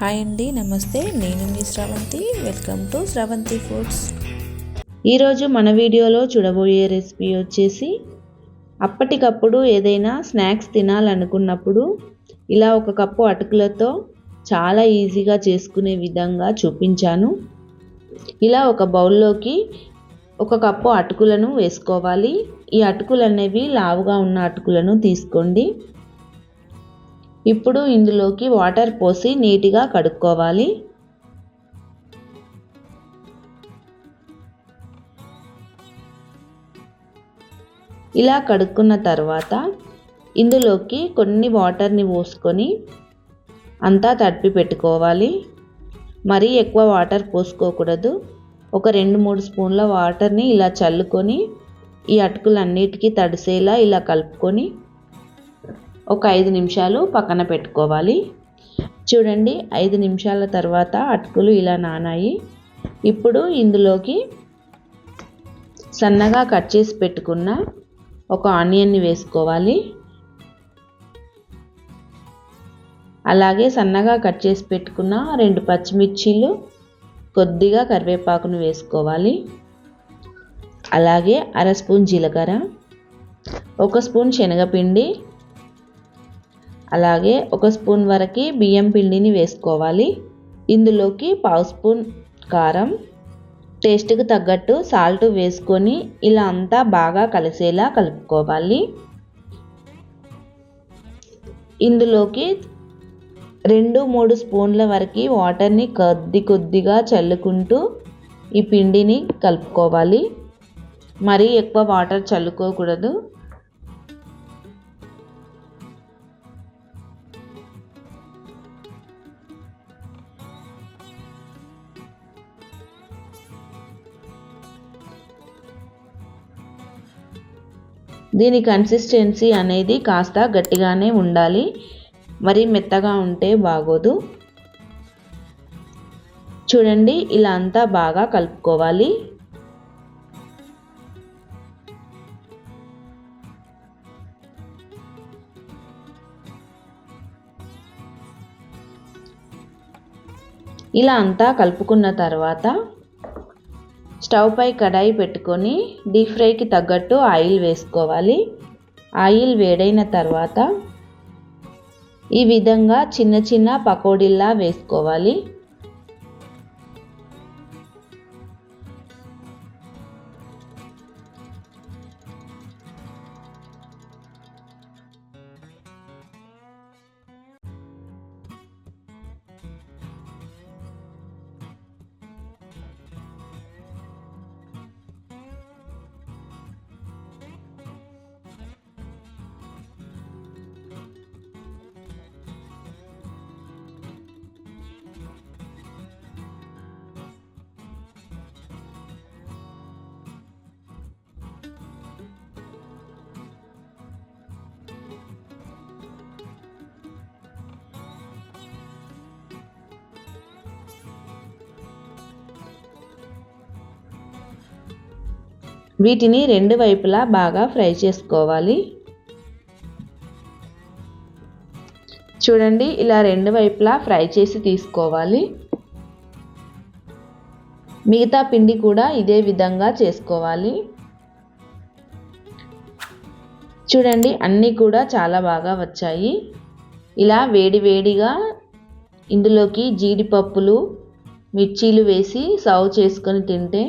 Hi అండి నమస్తే. నేను మీ Sravanthi. Welcome to Sravanthi foods ఈరోజు మన వీడియోలో చూడబోయే రెసిపీ వచ్చేసి అప్పటికప్పుడు ఏదైనా స్నాక్స్ తినాలనుకున్నప్పుడు ఇలా ఒక కప్పు అటుకులతో చాలా ఈజీగా చేసుకునే విధంగా చూపించాను. ఇలా ఒక బౌల్లోకి ఒక కప్పు అటుకులను వేసుకోవాలి. ఈ అటుకులు అనేవి లావుగా ఉన్న అటుకులను తీసుకోండి. ఇప్పుడు ఇందులోకి వాటర్ పోసి నీట్గా కడుక్కోవాలి. ఇలా కడుక్కున్న తర్వాత ఇందులోకి కొన్ని వాటర్ని పోసుకొని అంతా తడిపి పెట్టుకోవాలి. మరీ ఎక్కువ వాటర్ పోసుకోకూడదు. ఒక రెండు మూడు స్పూన్ల వాటర్ని ఇలా చల్లుకొని ఈ అటుకులన్నిటికీ తడిసేలా ఇలా కలుపుకొని ఒక ఐదు నిమిషాలు పక్కన పెట్టుకోవాలి. చూడండి ఐదు నిమిషాల తర్వాత అటుకులు ఇలా నానాయి. ఇప్పుడు ఇందులోకి సన్నగా కట్ చేసి పెట్టుకున్న ఒక ఆనియన్ని వేసుకోవాలి. అలాగే సన్నగా కట్ చేసి పెట్టుకున్న రెండు పచ్చిమిర్చీలు కొద్దిగా కరివేపాకును వేసుకోవాలి. అలాగే అర స్పూన్ జీలకర్ర ఒక స్పూన్ శనగపిండి అలాగే ఒక స్పూన్ వరకు బియ్యం పిండిని వేసుకోవాలి. ఇందులోకి పావు స్పూన్ కారం టేస్ట్కి తగ్గట్టు సాల్ట్ వేసుకొని ఇలా అంతా బాగా కలిసేలా కలుపుకోవాలి. ఇందులోకి రెండు మూడు స్పూన్ల వరకు వాటర్ని కొద్ది కొద్దిగా చల్లుకుంటూ ఈ పిండిని కలుపుకోవాలి. మరీ ఎక్కువ వాటర్ చల్లుకోకూడదు. దీని కన్సిస్టెన్సీ అనేది కాస్త గట్టిగానే ఉండాలి. మరి మెత్తగా ఉంటే బాగోదు. చూడండి ఇలా అంతా బాగా కలుపుకోవాలి. ఇలా అంతా కలుపుకున్న తర్వాత స్టవ్ పై కడాయి పెట్టుకొని డీప్ ఫ్రైకి తగ్గట్టు ఆయిల్ వేసుకోవాలి. ఆయిల్ వేడైన తర్వాత ఈ విధంగా చిన్న చిన్న పకోడీల్లా వేసుకోవాలి. వీటిని రెండు వైపులా బాగా ఫ్రై చేసుకోవాలి. చూడండి ఇలా రెండు వైపులా ఫ్రై చేసి తీసుకోవాలి. మిగతా పిండి కూడా ఇదే విధంగా చేసుకోవాలి. చూడండి అన్నీ కూడా చాలా బాగా వచ్చాయి. ఇలా వేడి వేడిగా ఇందులోకి జీడిపప్పులు మిర్చీలు వేసి సర్వ్ చేసుకొని తింటే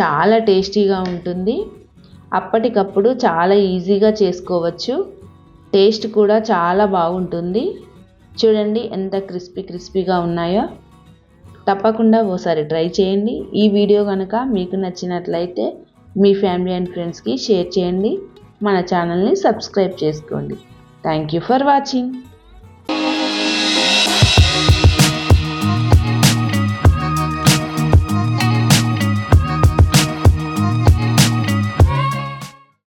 చాలా టేస్టీగా ఉంటుంది. అప్పటికప్పుడు చాలా ఈజీగా చేసుకోవచ్చు. టేస్ట్ కూడా చాలా బాగుంటుంది. చూడండి ఎంత క్రిస్పీ క్రిస్పీగా ఉన్నాయో. తప్పకుండా ఓసారి ట్రై చేయండి. ఈ వీడియో కనుక మీకు నచ్చినట్లయితే మీ ఫ్యామిలీ అండ్ ఫ్రెండ్స్కి షేర్ చేయండి. మన ఛానల్ని సబ్స్క్రైబ్ చేసుకోండి. Thank you for watching.